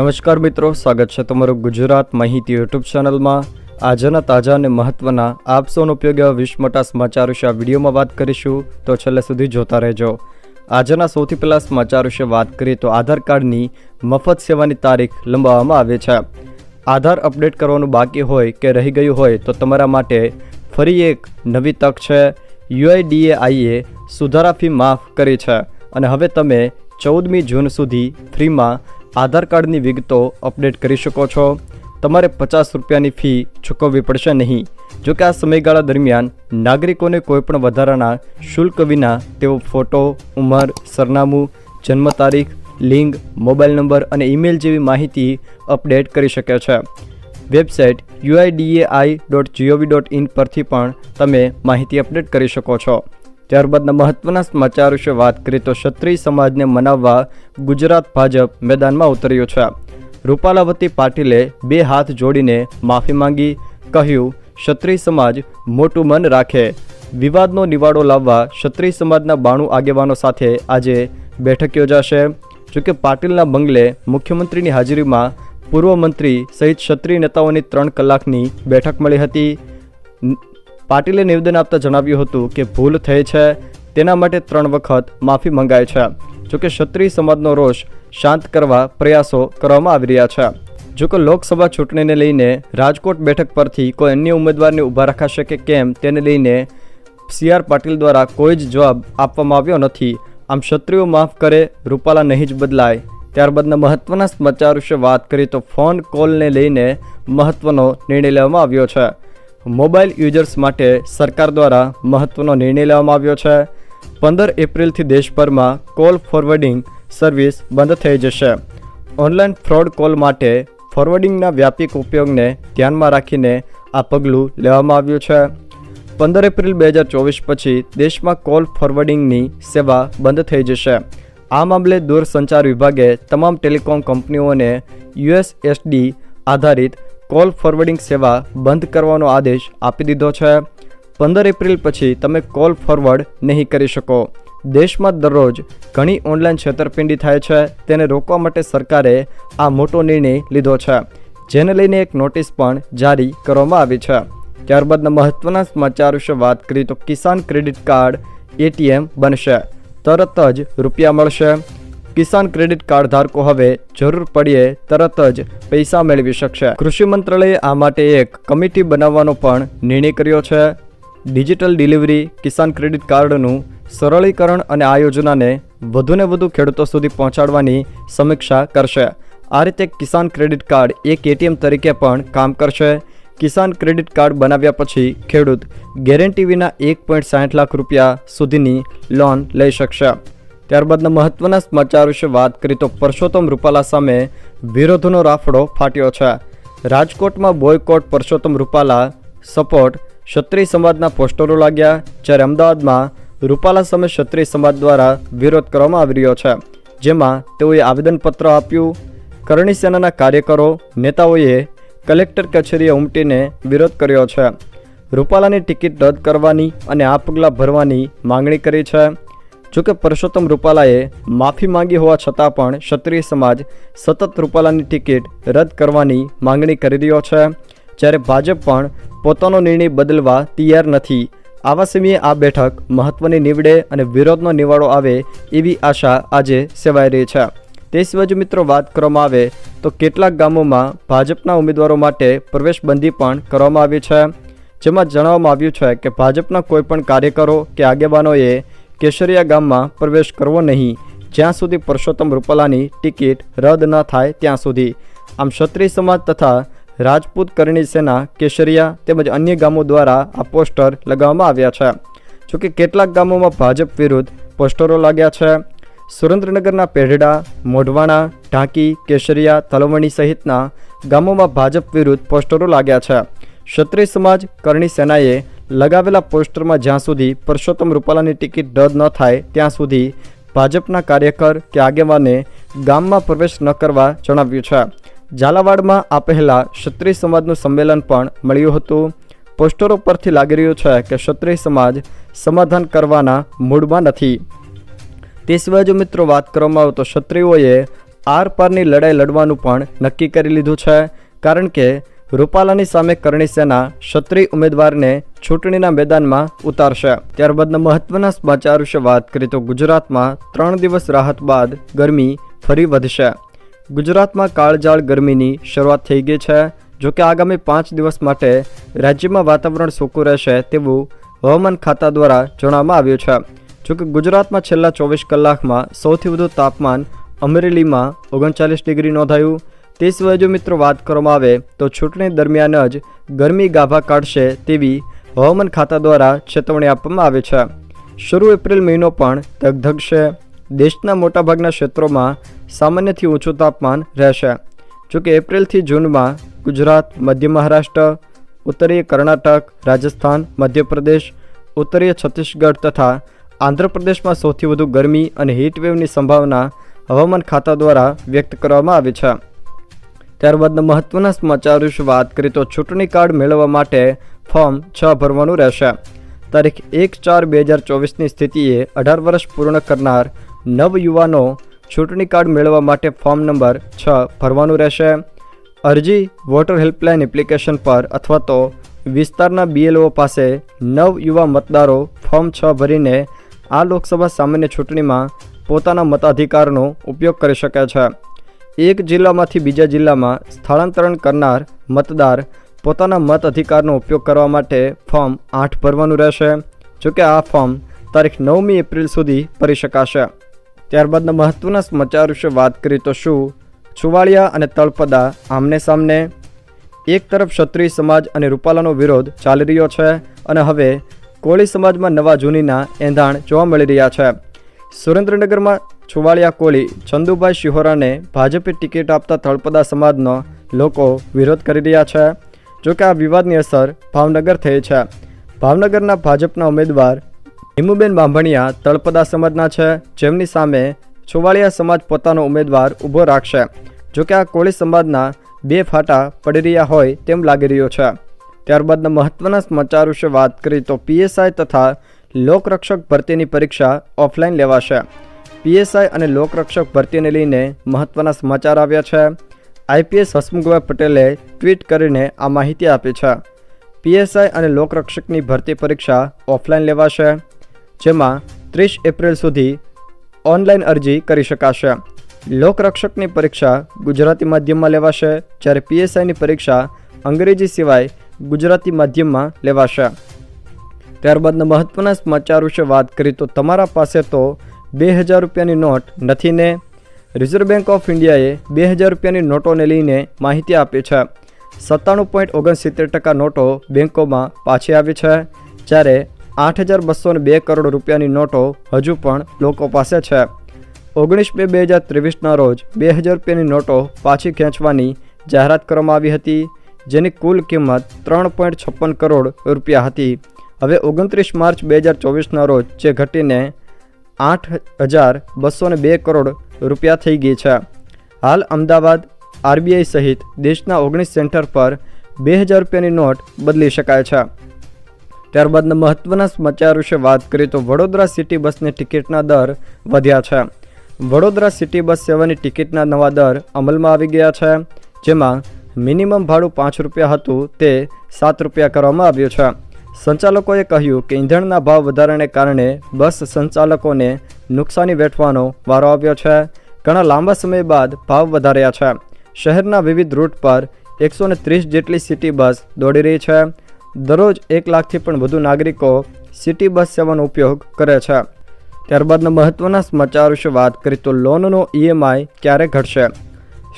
નમસ્કાર મિત્રો, સ્વાગત છે તમારું ગુજરાત માહિતી યુટ્યુબ ચેનલમાં. આજના તાજા અને મહત્વના આપસોનો ઉપયોગ એવા વિશ્વ મોટા સમાચાર વિશે આ વિડીયોમાં વાત કરીશું, તો છેલ્લે સુધી જોતા રહેજો. આજના સૌથી પહેલાં સમાચાર વિશે વાત કરીએ, તો આધાર કાર્ડની મફત સેવાની તારીખ લંબાવવામાં આવે છે. આધાર અપડેટ કરવાનું બાકી હોય કે રહી ગયું હોય, તો તમારા માટે ફરી એક નવી તક છે. યુઆઈડીએઆઈએ સુધારા ફી માફ કરી છે. અને હવે તમે ચૌદમી જૂન સુધી ફ્રીમાં આધાર કાર્ડની વિગતો અપડેટ કરી શકો છો. તમારે પચાસ રૂપિયાની ફી ચૂકવવી પડશે નહીં. જો કે આ સમયગાળા દરમિયાન નાગરિકોને કોઈપણ વધારાના શુલ્ક વિના તેઓ ફોટો, ઉંમર, સરનામું, જન્મ તારીખ, લિંગ, મોબાઈલ નંબર અને ઈમેલ જેવી માહિતી અપડેટ કરી શકે છે. Website UIDAI dot G O V dot in પરથી પણ તમે માહિતી અપડેટ કરી શકો છો. ત્યારબાદના મહત્વના સમાચાર વિશે વાત કરીએ તો ક્ષત્રિય સમાજને મનાવવા ગુજરાત ભાજપ મેદાનમાં ઉતર્યું છે. રૂપાલાવતી પાટીલે બે હાથ જોડીને માફી માંગી, કહ્યું, ક્ષત્રિય સમાજ મોટું મન રાખે. વિવાદનો નિવાડો લાવવા ક્ષત્રિય સમાજના બાણું આગેવાનો સાથે આજે બેઠક યોજાશે. જોકે પાટીલના બંગલે મુખ્યમંત્રીની હાજરીમાં પૂર્વ મંત્રી સહિત ક્ષત્રિય નેતાઓની ત્રણ કલાકની બેઠક મળી હતી. પાટીલે નિવેદન આપતા જણાવ્યું હતું કે ભૂલ થઈ છે, તેના માટે ત્રણ વખત માફી મંગાય છે. જોકે ક્ષત્રિય સમાજનો રોષ શાંત કરવા પ્રયાસો કરવામાં આવી રહ્યા છે. જોકે લોકસભા ચૂંટણીને લઈને રાજકોટ બેઠક પરથી કોઈ અન્ય ઉમેદવારને ઊભા રખાશે કે કેમ તેને લઈને સી આર પાટીલ દ્વારા કોઈ જ જવાબ આપવામાં આવ્યો નથી. આમ ક્ષત્રિયો માફ કરે, રૂપાલા નહીં જ બદલાય. ત્યારબાદના મહત્વના સમાચાર વિશે વાત કરીએ તો ફોન કોલને લઈને મહત્વનો નિર્ણય લેવામાં આવ્યો છે. મોબાઈલ યુઝર્સ માટે સરકાર દ્વારા મહત્વનો નિર્ણય લેવામાં આવ્યો છે. પંદર એપ્રિલથી દેશભરમાં કોલ ફોરવર્ડિંગ સર્વિસ બંધ થઈ જશે. ઓનલાઈન ફ્રોડ કોલ માટે ફોરવર્ડિંગના વ્યાપક ઉપયોગને ધ્યાનમાં રાખીને આ પગલું લેવામાં આવ્યું છે. પંદર એપ્રિલ બે હજાર ચોવીસ પછી દેશમાં કોલ ફોરવર્ડિંગની સેવા બંધ થઈ જશે. આ મામલે દૂરસંચાર વિભાગે તમામ ટેલિકોમ કંપનીઓને યુએસએસડી આધારિત કોલ ફોરવર્ડિંગ સેવા બંધ કરવાનો આદેશ આપી દીધો છે. પંદર એપ્રિલ પછી તમે કોલ ફોરવર્ડ નહીં કરી શકો. દેશમાં દરરોજ ઘણી ઓનલાઈન છેતરપિંડી થાય છે. તેને રોકવા માટે સરકારે આ મોટો નિર્ણય લીધો છે. જેને લઈને એક નોટિસ પણ જારી કરવામાં આવી છે. ત્યારબાદના મહત્વના સમાચાર વિશે વાત કરીએ તો કિસાન ક્રેડિટ કાર્ડ એટીએમ બનશે. તરત જ રૂપિયા મળશે. કિસાન ક્રેડિટ કાર્ડ ધારકો હવે જરૂર પડીએ તરત જ પૈસા મેળવી શકશે. કૃષિ મંત્રાલયે આ માટે એક કમિટી બનાવવાનો પણ નિર્ણય કર્યો છે. ડિજિટલ ડિલિવરી, કિસાન ક્રેડિટ કાર્ડનું સરળીકરણ અને આ યોજનાને વધુને વધુ ખેડૂતો સુધી પહોંચાડવાની સમીક્ષા કરશે. આ રીતે કિસાન ક્રેડિટ કાર્ડ એક એટીએમ તરીકે પણ કામ કરશે. કિસાન ક્રેડિટ કાર્ડ બનાવ્યા પછી ખેડૂત ગેરંટી વિના એક પોઈન્ટ સાઠ લાખ રૂપિયા સુધીની લોન લઈ શકશે. ત્યારબાદના મહત્વના સમાચાર વિશે વાત કરીએ તો પરસોત્તમ રૂપાલા સામે વિરોધનો રાફડો ફાટ્યો છે. રાજકોટમાં બોયકોટ પરસોત્તમ રૂપાલા સપોર્ટ ક્ષત્રિય સમાજના પોસ્ટરો લાગ્યા, જ્યારે અમદાવાદમાં રૂપાલા સામે ક્ષત્રિય સમાજ દ્વારા વિરોધ કરવામાં આવી રહ્યો છે. જેમાં તેઓએ આવેદનપત્ર આપ્યું. કરણી સેનાના કાર્યકરો, નેતાઓએ કલેક્ટર કચેરીએ ઉમટીને વિરોધ કર્યો છે. રૂપાલાની ટિકિટ રદ કરવાની અને આ પગલાં ભરવાની માંગણી કરી છે. જોકે પરસોત્તમ રૂપાલાએ માફી માંગી હોવા છતાં પણ ક્ષત્રિય સમાજ સતત રૂપાલાની ટિકિટ રદ કરવાની માંગણી કરી રહ્યો છે. જ્યારે ભાજપ પણ પોતાનો નિર્ણય બદલવા તૈયાર નથી. આવા સમયે આ બેઠક મહત્વની નીવડે અને વિરોધનો નિવાડો આવે એવી આશા આજે સેવાઈ રહી છે. તે સિવાય મિત્રો વાત કરવામાં આવે તો કેટલાક ગામોમાં ભાજપના ઉમેદવારો માટે પ્રવેશબંધી પણ કરવામાં આવી છે. જેમાં જણાવવામાં આવ્યું છે કે ભાજપના કોઈપણ કાર્યકરો કે આગેવાનોએ કેશરિયા ગામમાં પ્રવેશ કરવો નહીં. જ્યાં સુધી પરસોત્તમ રૂપાલાની ટિકિટ રદ ન થાય ત્યાં સુધી. આમ ક્ષત્રિય સમાજ તથા રાજપૂત કરણી સેના, કેશરિયા તેમજ અન્ય ગામો દ્વારા આ પોસ્ટર લગાવવામાં આવ્યા છે. જોકે કેટલાક ગામોમાં ભાજપ વિરુદ્ધ પોસ્ટરો લાગ્યા છે. સુરેન્દ્રનગરના પેઢડા, મોઢવાણા, ઢાંકી, કેશરિયા, તલવણી સહિતના ગામોમાં ભાજપ વિરુદ્ધ પોસ્ટરો લાગ્યા છે. ક્ષત્રિય સમાજ કરણી સેનાએ લગાવેલા પોસ્ટરમાં જ્યાં સુધી પરસોત્તમ રૂપાલાની ટિકિટ રદ ન થાય, ત્યાં સુધી ભાજપના કાર્યકર કે આગેવાને ગામમાં પ્રવેશ ન કરવા જણાવ્યું છે. ઝાલાવાડમાં આ પહેલાં ક્ષત્રિય સમાજનું સંમેલન પણ મળ્યું હતું. પોસ્ટરો પરથી લાગી રહ્યું છે કે ક્ષત્રિય સમાજ સમાધાન કરવાના મૂડમાં નથી. તે સિવાય જો મિત્રો વાત કરવામાં આવે તો ક્ષત્રિયોએ આર પારની લડાઈ લડવાનું પણ નક્કી કરી લીધું છે. કારણ કે રૂપાલાની સામે કરણી સેના ક્ષત્રિય ઉમેદવારને ચૂંટણીના મેદાનમાં ઉતારશે. ત્યારબાદના મહત્વના સમાચાર વિશે વાત કરીએ તો ગુજરાતમાં ત્રણ દિવસ રાહત બાદ ગરમી ફરી વધશે. ગુજરાતમાં કાળજાળ ગરમીની શરૂઆત થઈ ગઈ છે. જોકે આગામી પાંચ દિવસ માટે રાજ્યમાં વાતાવરણ સૂકું રહેશે તેવું હવામાન ખાતા દ્વારા જણાવવામાં આવ્યું છે. જોકે ગુજરાતમાં છેલ્લા ચોવીસ કલાકમાં સૌથી વધુ તાપમાન અમરેલીમાં ઓગણચાલીસ ડિગ્રી નોંધાયું. તે સિવાય જો મિત્રો વાત કરવામાં આવે તો ચૂંટણી દરમિયાન જ ગરમી ગાભા કાઢશે તેવી હવામાન ખાતા દ્વારા ચેતવણી આપવામાં આવે છે. શરૂ એપ્રિલ મહિનો પણ ધગધગશે. દેશના મોટાભાગના ક્ષેત્રોમાં સામાન્યથી ઊંચું તાપમાન રહેશે. જોકે એપ્રિલથી જૂનમાં ગુજરાત, મધ્ય મહારાષ્ટ્ર, ઉત્તરીય કર્ણાટક, રાજસ્થાન, મધ્યપ્રદેશ, ઉત્તરીય છત્તીસગઢ તથા આંધ્રપ્રદેશમાં સૌથી વધુ ગરમી અને હીટવેવની સંભાવના હવામાન ખાતા દ્વારા વ્યક્ત કરવામાં આવી છે. ત્યારબાદના મહત્વના સમાચાર વિશે વાત કરીએ તો ચૂંટણી કાર્ડ મેળવવા માટે ફોર્મ છ ભરવાનું રહેશે. તારીખ એક ચાર બે હજાર ચોવીસની સ્થિતિએ અઢાર વર્ષ પૂર્ણ કરનાર નવ યુવાનો ચૂંટણી કાર્ડ મેળવવા માટે ફોર્મ નંબર છ ભરવાનું રહેશે. અરજી, વોટર હેલ્પલાઇન એપ્લિકેશન પર અથવા તો વિસ્તારના બીએલઓ પાસે નવ યુવા મતદારો ફોર્મ છ ભરીને આ લોકસભા સામાન્ય ચૂંટણીમાં પોતાના મતાધિકારનો ઉપયોગ કરી શકે છે. એક જિલ્લામાંથી બીજા જિલ્લામાં સ્થળાંતરણ કરનાર મતદાર પોતાના મત અધિકારનો ઉપયોગ કરવા માટે ફોર્મ આઠ ભરવાનું રહેશે, જોકે આ ફોર્મ તારીખ નવમી એપ્રિલ સુધી ભરી શકાશે. ત્યારબાદના મહત્વના સમાચાર વિશે વાત કરીએ તો શું? છુવાળિયા અને તળપદા આમને સામને. એક તરફ ક્ષત્રિય સમાજ અને રૂપાલાનો વિરોધ ચાલી રહ્યો છે અને હવે કોળી સમાજમાં નવા જૂનીના એંધાણ જોવા મળી રહ્યા છે. સુરેન્દ્રનગરમાં છુવાળિયા કોળી ચંદુભાઈ શિહોરાને ભાજપે ટિકિટ આપતા તળપદા સમાજનો લોકો વિરોધ કરી રહ્યા છે. જોકે આ વિવાદની અસર ભાવનગર થઈ છે. ભાવનગરના ભાજપના ઉમેદવાર હિમુબેન બાંભણિયા તળપદા સમાજના છે. જેમની સામે છુવાળિયા સમાજ પોતાનો ઉમેદવાર ઊભો રાખશે. જોકે આ કોળી સમાજના બે ફાટા પડી રહ્યા હોય તેમ લાગી રહ્યું છે. ત્યારબાદના મહત્વના સમાચાર વિશે વાત કરીએ તો પીએસઆઈ તથા લોકરક્ષક ભરતીની પરીક્ષા ઓફલાઈન લેવાશે. પીએસઆઈ અને લોકરક્ષક ભરતીને લઈને મહત્વના સમાચાર આવ્યા છે. આઈપીએસ હસમુખભાઈ પટેલે ટ્વીટ કરીને આ માહિતી આપી છે. પીએસઆઈ અને લોકરક્ષકની ભરતી પરીક્ષા ઓફલાઈન લેવાશે, જેમાં ત્રીસ એપ્રિલ સુધી ઓનલાઈન અરજી કરી શકાશે. લોકરક્ષકની પરીક્ષા ગુજરાતી માધ્યમમાં લેવાશે, જ્યારે પીએસઆઈની પરીક્ષા અંગ્રેજી સિવાય ગુજરાતી માધ્યમમાં લેવાશે. ત્યારબાદના મહત્ત્વના સમાચાર વિશે વાત કરી તો તમારા પાસે તો બે હજાર રૂપિયાની નોટ નથી ને રિઝર્વ બેંક ઓફ ઇન્ડિયાએ બે હજાર રૂપિયાની નોટોને લઈને માહિતી આપી છે. સત્તાણું પોઈન્ટ ઓગણસિત્તેર ટકા નોટો બેંકોમાં પાછી આવી છે, જ્યારે આઠ હજાર બસો બે કરોડ રૂપિયાની નોટો હજુ પણ લોકો પાસે છે. ઓગણીસ બે બે હજાર ત્રેવીસના રોજ બે હજાર રૂપિયાની નોટો પાછી ખેંચવાની જાહેરાત કરવામાં આવી હતી, જેની કુલ કિંમત ત્રણ પોઈન્ટ છપ્પન કરોડ રૂપિયા હતી. હવે ઓગણત્રીસ માર્ચ બે હજાર ચોવીસના રોજ જે ઘટીને આઠ હજાર બસો બે કરોડ રૂપિયા થઈ ગઈ છે. હાલ અમદાવાદ, આરબીઆઈ સહિત દેશના ઓગણીસ સેન્ટર પર બે હજાર રૂપિયાની નોટ બદલી શકાય છે. ત્યારબાદના મહત્ત્વના સમાચાર વિશે વાત કરીએ તો વડોદરા સિટી બસની ટિકિટના દર વધ્યા છે. વડોદરા સિટી બસ સેવાની ટિકિટના નવા દર અમલમાં આવી ગયા છે, જેમાં મિનિમમ ભાડું પાંચ રૂપિયા હતું તે સાત રૂપિયા કરવામાં આવ્યું છે. સંચાલકોએ કહ્યું કે ઈંધણના ભાવ વધારાને કારણે બસ સંચાલકોને નુકસાની વેઠવાનો વારો આવ્યો છે. ઘણા લાંબા સમય બાદ ભાવ વધાર્યા છે. શહેરના વિવિધ રૂટ પર એકસો ત્રીસ જેટલી સિટી બસ દોડી રહી છે. દરરોજ એક લાખથી પણ વધુ નાગરિકો સિટી બસ સેવાનો ઉપયોગ કરે છે. ત્યારબાદના મહત્ત્વના સમાચાર વિશે વાત કરીએ તો લોનનો ઈએમઆઈ ક્યારે ઘટશે?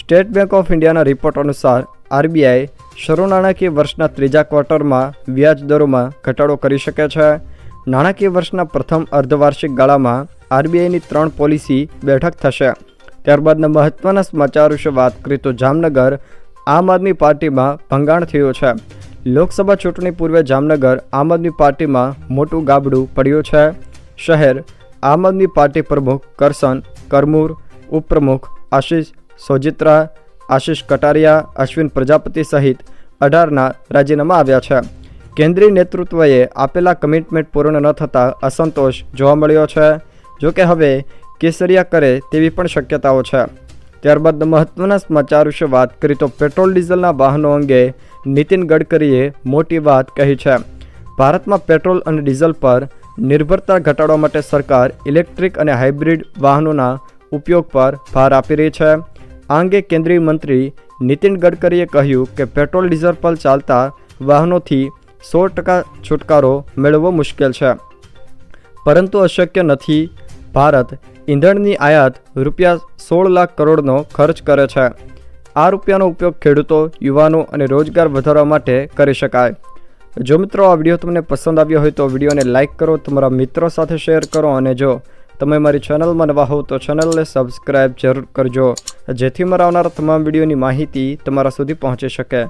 સ્ટેટ બેંક ઓફ ઇન્ડિયાના રિપોર્ટ અનુસાર આરબીઆઈ શરૂ નાણાકીય વર્ષના ત્રીજા ક્વાર્ટરમાં વ્યાજ દરોમાં ઘટાડો કરી શકે છે. નાણાકીય વર્ષના પ્રથમ અર્ધવાર્ષિક ગાળામાં આરબીઆઈની ત્રણ પોલિસી બેઠક થશે. ત્યારબાદના મહત્ત્વના સમાચાર વિશે વાત કરીએ તો જામનગર આમ આદમી પાર્ટીમાં ભંગાણ થયું છે. લોકસભા ચૂંટણી પૂર્વે જામનગર આમ આદમી પાર્ટીમાં મોટું ગાબડું પડ્યું છે. શહેર આમ આદમી પાર્ટી પ્રમુખ કરસન કરમૂર, ઉપપ્રમુખ આશીષ સોજિત્રા આશીષ કટારિયા, અશ્વિન પ્રજાપતિ સહિત અઢારના રાજીનામા આવ્યા છે. કેન્દ્રીય નેતૃત્વએ આપેલા કમિટમેન્ટ પૂર્ણ ન થતાં અસંતોષ જોવા મળ્યો છે. જોકે હવે કેસરિયા કરે તેવી પણ શક્યતાઓ છે. ત્યારબાદ મહત્વના સમાચાર વિશે વાત કરી તો પેટ્રોલ ડીઝલના વાહનો અંગે નીતિન ગડકરીએ મોટી વાત કહી છે. ભારતમાં પેટ્રોલ અને ડીઝલ પર નિર્ભરતા ઘટાડવા માટે સરકાર ઇલેક્ટ્રિક અને હાઇબ્રિડ વાહનોના ઉપયોગ પર ભાર આપી રહી છે. આ અંગે કેન્દ્રીય મંત્રી નીતિન ગડકરીએ કહ્યું કે પેટ્રોલ, ડીઝલ પર ચાલતા વાહનોથી સો ટકા છુટકારો મેળવવો મુશ્કેલ છે. પરંતુ અશક્ય નથી, ભારત ઈંધણની આયાત રૂપિયા સોળ લાખ કરોડનો ખર્ચ કરે છે. આ રૂપિયાનો ઉપયોગ ખેડૂતો, યુવાનો અને રોજગાર વધારવા માટે કરી શકાય. જો મિત્રો, આ વીડિયો તમને પસંદ આવ્યો હોય તો વિડીયોને લાઇક કરો, તમારા મિત્રો સાથે શેર કરો અને જો તમે મારી ચેનલમાં નવા હો તો ચેનલને સબસ્ક્રાઈબ જરૂર કરજો, જેથી મારા આવનારા તમામ વિડીયોની માહિતી તમારા સુધી પહોંચી શકે.